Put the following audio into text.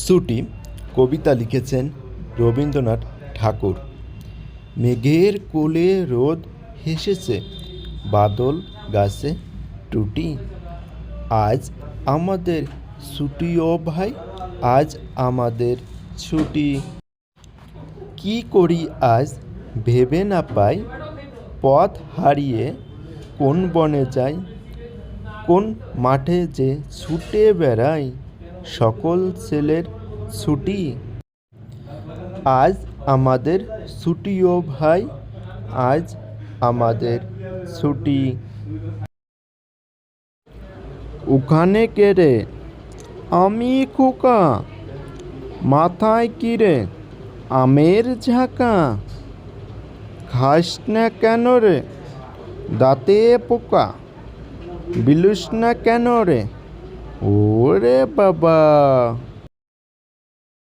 ছুটি কবিতা লিখেছেন রবীন্দ্রনাথ ঠাকুর। মেঘের কোলে রোদ হেসেছে, বাদল গাছে টুটি। আজ আমাদের ছুটি ও ভাই, আজ আমাদের ছুটি। কি করি আজ ভেবে না পাই, পথ হারিয়ে কোন বনে যাই, কোন মাঠে যে ছুটে বেড়াই। সকল ছেলের ছুটি। আজ আমাদের ছুটিও ভাই, আজ আমাদের ছুটি। ওখানে কে রে? আমি খোকা। মাথায় কি রে? আমের ঝাঁকা। খাস না কেন রে? দাঁতে পোকা। বিলুস না কেন রে? Ore, babá!